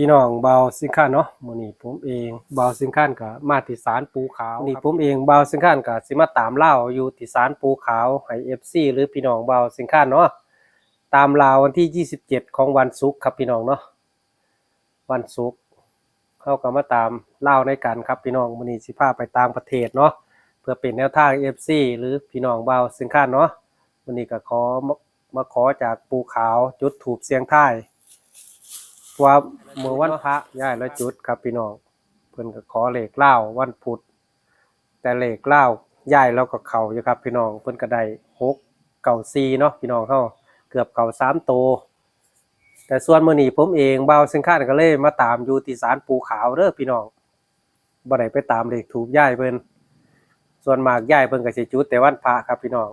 พี่น้องเบาสิงค้านเนาะมื้อนี้ผมเองเบาสิงค้านก็มาที่ศาลปูขาวนี่ผมเองเบาสิงค้านก็สิมาตามเล่าอยู่ที่ศาลปูขาวให้ FC หรือพี่น้องเบาสิงค้านเนาะตามลาววันที่ 27 ของวันศุกร์ครับพี่น้องเนาะวันศุกร์เขาก็มาตามเล่าในกันครับพี่น้องมื้อนี้สิพาไปต่างประเทศเนาะเพื่อเป็นแนวทาง FC หรือพี่น้องเบาสิงค้านเนาะมื้อนี้ก็ขอมามาขอจากปูขาวจุดถูปเสียงท้าย ว่าเมื่อวันพระย้ายแล้วจุดครับพี่น้องเพิ่นก็ขอเลขเล่าวันพุธแต่เลขเล่าย้ายแล้วก็เข้าอยู่ครับพี่น้องเพิ่นก็ได้หกเก่าซีเนาะพี่น้องเฮาเกือบเก่าสามโต แต่ส่วนมื้อนี้ผมเองเบาสิงค้านก็เลยมาตามอยู่ที่ศาลปูขาวเด้อพี่น้องบ่ได้ไปตามเลขถูกย้ายเพิ่นส่วนมากย้ายเพิ่นก็สิจุดแต่วันพระครับพี่น้อง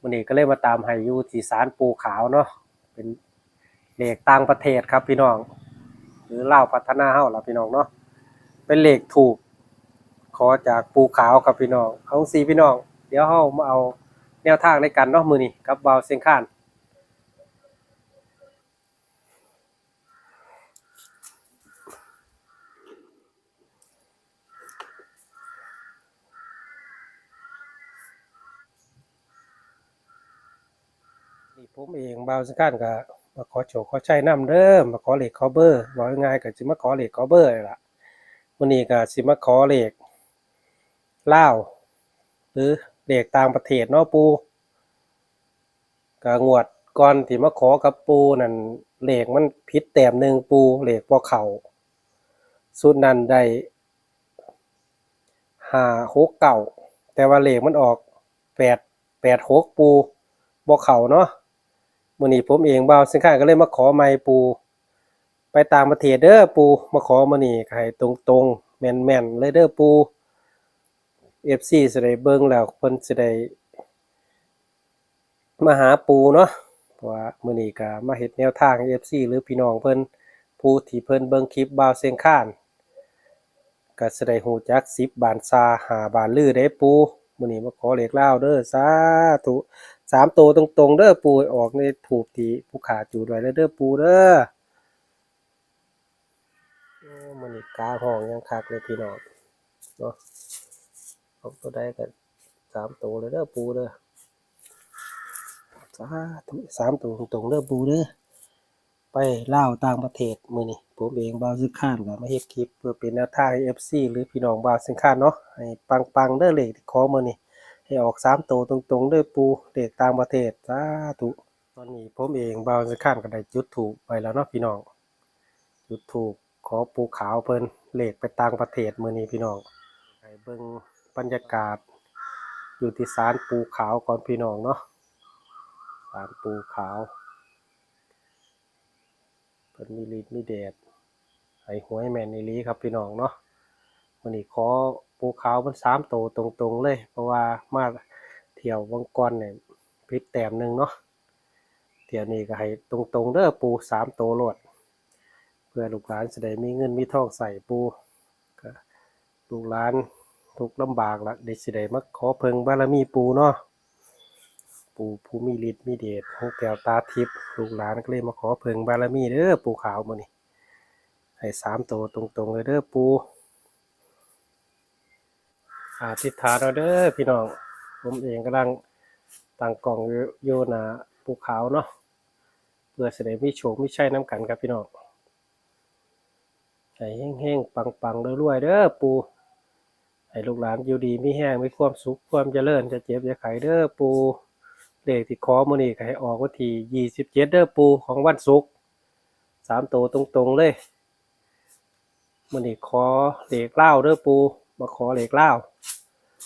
มื้อนี้ก็เลยมาตามให้อยู่ที่ศาลปูขาวเนาะเป็น เลขต่างประเทศครับพี่น้อง หรือเล่าวพัฒนาเฮาล่ะพี่น้องเนาะเป็นเลขถูก ขอจากปูขาวครับพี่น้องเอาสีพี่น้อง เดี๋ยวเฮามาเอาแนวทางในกันเนาะมือนี้กับเบาเสียงข้านนี่ผมเองเบาสังกันก็ มาขอโชว์ขอใช้น้ำเด้อมาขอเลขขอเบอร์บอกง่ายๆก็สิมาขอเลขขอเบอร์นี่ล่ะวันนี้ก็สิมาขอเลขลาวหรือเลขต่างประเทศเนาะปูก็งวดก่อนที่มาขอกับปูนั่นเลขมันผิดแต้มหนึ่งปูเลขบ่เข้าสุดนั้นได้หาหกเก้าแต่ว่าเลขมันออกแปดแปดหกปูบ่เข้าเนาะ มื่อนี้ผมเองบ่าวสินค้าก็เลยมาขอไม้ปู ไปต่างประเทศเด้อปูมาขอมานี่ก็ให้ตรงๆแม่นๆเลยเด้อปู FC สิได้เบิ่งแล้วเพิ่นสิได้มาหาปูเนาะเพราะว่ามื้อนี้ก็มาเฮ็ดแนวทางให้ FC หรือพี่น้องเพิ่นผู้ที่เพิ่นเบิงคลิปบ่าวเสียงข้านก็สิได้ฮู้จัก10บานซา5บานลือเด้ปู มื้อนี้มาขอเหลขลาเด้อสาธุสามตัวตรงๆเด้อปูออกในถูกที่ผู้ขาจูดไว้แล้วเด้อปูเด้อมันนี่กาห้องยังคักเลยพี่น้องเนาะเอาตัวใดกันสามตัวเลยเด้อปูเด้อสาธุสามตัวตรงๆเด้อปูเด้อ ไปเล่าต่างประเทศมือนี่ผมเองบาวซึกข้านก็มาเฮ็ดคลิปเพื่อเป็นแนวทางให้ FC หรือพี่น้องบาวซึกข้านเนาะให้ปังๆเด้อเลขที่ขอมือนี่ให้ออกสามตัวตรงๆเด้อปูเด็กต่างประเทศสาธุตอนนี้ผมเองบ่าวจะข้ามกันได้จุดถูกไปแล้วเนาะพี่น้องจุดถูกขอปูขาวเพิ่นเลขไปต่างประเทศมือนี้พี่น้องให้เบิ่งบรรยากาศ อยู่ที่ศาลปูขาวก่อนพี่น้องเนาะศาลปูขาว พิ่นมีฤทธิ์มีเดชให้หวยแม่นอีหลีครับพี่น้องเนาะวันนี้ขอปูขาวมันสามโตวตรงๆเลย เพราะว่ามาเที่ยววังกรเนี่ยพิษแต้มหนึ่งเนาะเที่ยวนี้ก็ให้ตรงๆเด้อปูสามโตวโลดเพื่อลูกหลานจะได้มีเงินมีทองใส่ปูก็ลูกหลานทุกลำบากละเด็กสิได้มาขอเพิงบารมีปูเนาะ ปูผู้มีฤทธิ์มีเดชหูแก้วตาทิพย์ลูกหลานก็เลยมาขอเพิงบารมีเด้อปูขาวมื้อนี้ให้สามโตวตรงๆเลยเด้อปูอาทิตฐานเราเด้อพี่น้อง ผมเองกำลังตั้งกล่องอยู่อยู่หนาภูเขาเนาะเพื่อแสดงมีโชคมีชัยน้ำกันครับพี่น้องให้แห้งๆปังๆรวยๆเด้อปูให้ลูกหลานอยู่ดีมีแห้งมีความสุขความเจริญจะเจ็บจะไขเด้อปู เลขที่ขอมื้อนี้ก็ให้ออกวันที่ยี่สิบเจ็ดเด้อปูของวันศุกร์สามตัวตรงๆเลยมื้อนี้ขอเลขเล่าเด้อปูมาขอเลขเล่า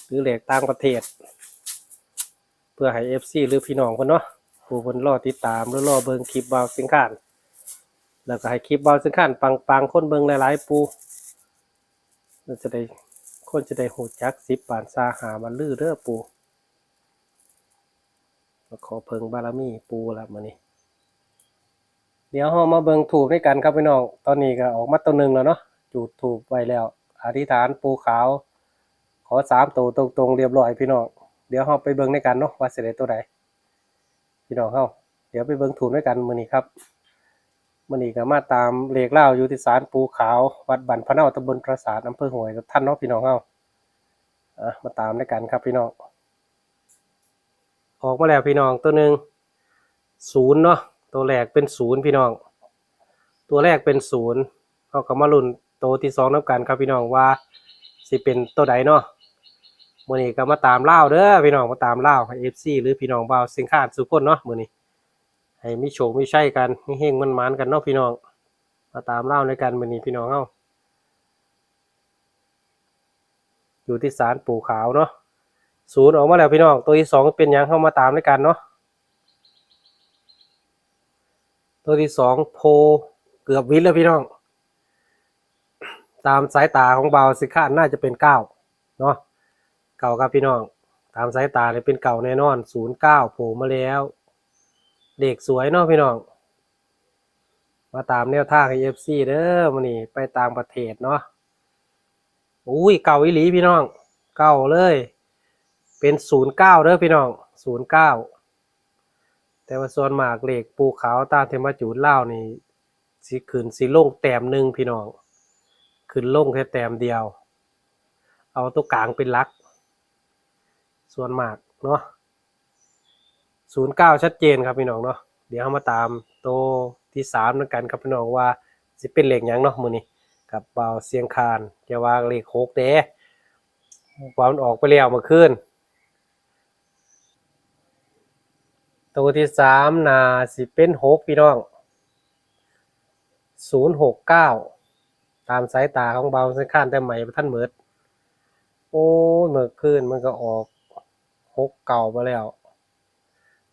หรือเหล็กต่างประเทศ เพื่อให้ FC หรือพี่น้องเพิ่นเนาะผู้เพิ่นรอติดตามหรือรอเบิ่งคลิปบาวสิงคานแล้วก็ให้คลิปบาวสิงคานปังๆคนเบิ่งหลายๆปูมันจะได้คนจะได้หูจัก10บานซาหามันลือเด้อปู ขอเพิงบารมีปูละมื้อนี้เดี๋ยวเรามาเบิงถูกด้วยกันครับพี่น้อง ตอนนี้ก็ออกมาตัวหนึ่งแล้วเนาะ จุดถูกไว้แล้ว อธิษฐานปูขาว ขอสามตัวตรงๆเรียบร้อยพี่น้อง เดี๋ยวเราไปเบิ่งในกันเนาะว่าสิได้ตัวใดพี่น้องเฮาเดี๋ยวไปเบิงถูกด้วยกันมือนี้ครับมันนี้ก็มาตามเลขเล่าอยู่ที่ศาลปูขาว วัดบันพะเนาตำบลปราสาทอำเภอห้วยกับท่านเนาะพี่น้องเฮาอะมาตามด้วยกันครับพี่น้อง ออกมาแล้วพี่น้องตัวหนึ่งศูนย์เนาะตัวแรกเป็นศูนย์พี่น้อง ตัวแรกเป็นศูนย์เขาก็มาลุ้นตัวที่สองนับกันครับพี่น้องว่าสิเป็นตัวใดเนาะมื้อนี้ก็มาตามเล่าเด้อพี่น้องมาตามเล่าให้ FC หรือพี่น้องบ่าวสิงคาสุกคนเนาะมื้อนี้ให้มีโชคมีชัยกันมิเฮงมันๆกันเนาะพี่น้อง มาตามเล่าในกันมื้อนี้พี่น้องเฮาอยู่ที่ศาลปู่ขาวเนาะ ศูนย์ออกมาแล้วพี่น้อง ตัวที่สองเป็นยังเข้ามาตามในกันเนาะตัวที่สองโพเกือบวิทแล้วพี่น้อง ตามสายตาของเบาสิคาดน่าจะเป็นเก้าเนาะเก่าครับพี่น้อง ตามสายตาเนี่ยเป็นเก่าแน่นอนศูนย์เก้าโผล่มาแล้ว เด็กสวยเนาะพี่น้อง มาตามแนวทางให้ FC เด้อมันนี่ไปตางประเทศเนาะอุ้ยเก่าอีหลีพี่น้อง เก่าเลย เป็นศูนย์เก้าเด้อพี่น้องศูนย์เก้าแต่ว่าส่วนมากเหลขปูขาวตามเทมจูดเล่านี่สิขึ้นสิลงแต้มหนึ่งพี่น้องขึ้นลงแค่แต้มเดียว เอาตัวกลางเป็นลัก ส่วนมากเนาะศูนย์เก้าชัดเจนครับพี่น้องเนาะเดี๋ยวเรามาตามโตวที่สามแล้วกันครับพี่น้องว่าสิเป็นเหลขหยังเนาะมือนี้กับเบาเสียงคานจะว่าเหลขหกเด้ว่ามันออกไปแล้วเมื่อคืน ตัวที่สามนาสิเป็นหกพี่น้องศูนย์หกเก้าตามสายตาของเบาสียงคานแต่ใหม่ท่านเหมิดโอ้เมื่อคืนมันก็ออกหกเก่ามาแล้ว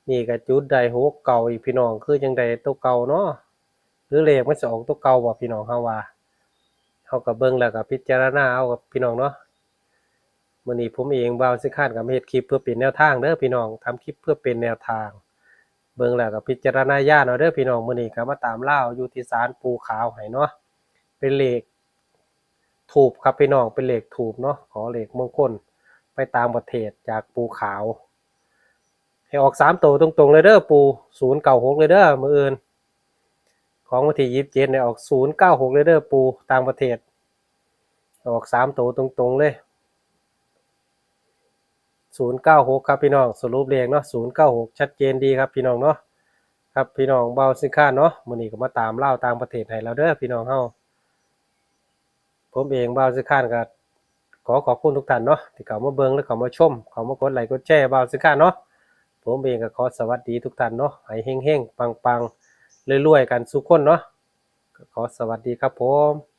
นี่ก็จุดใดหกเก่าอีกพี่น้องคือจังใดตัวเก่าเนาะหรือเลขมันจะออกตัวเก่าบ่พี่น้องเฮาว่าเฮาก็เบิ่งแล้วก็พิจารณาเอากับพี่น้องเนาะมื้อนี้ผมเองเบาสิคร้านกับเฮ็ดคลิปเพื่อเป็นแนวทางเด้อพี่น้องทำคลิปเพื่อเป็นแนวทาง เบิ่งแล้วก็พิจารณาญาณเอาเด้อพี่น้องมื้อนี้ก็มาตามเล่าอยู่ที่ศาลปูขาวให้เนาะเป็นเลขถูกครับพี่น้องเป็นเลขถูกเนาะขอเลขมงคลไปตามประเทศจากปูขาว ให้ออกสามตัวตรงๆเลยเด้อปูศูนย์เก้าหกเลยเด้อมืออื่น ของวันที่ยี่สิบเจ็ดเนี่ยออกศูนย์เก้าหกเลยเด้อปูต่างประเทศ ออกสามตัวตรงๆเลย ศูนย์เก้าหกครับพี่น้องสรุปเรียงเนาะศูนย์เก้าหกชัดเจนดีครับพี่น้องเนาะครับพี่น้องเบาสิค่าเนาะมื้อนี้ก็มาตามเล่าต่างประเทศให้เราเด้อพี่น้องเฮาผมเองเบาสิค่าก็ขอขอบคุณทุกท่านเนาะที่เข้ามาเบิ่งและเข้ามาชมเข้ามากดไลค์กดแชร์เบาสิค่าเนาะผมเองก็ขอสวัสดีทุกท่านเนาะให้เฮงๆปังๆรวยๆกันสุกคนเนาะขอสวัสดีครับผม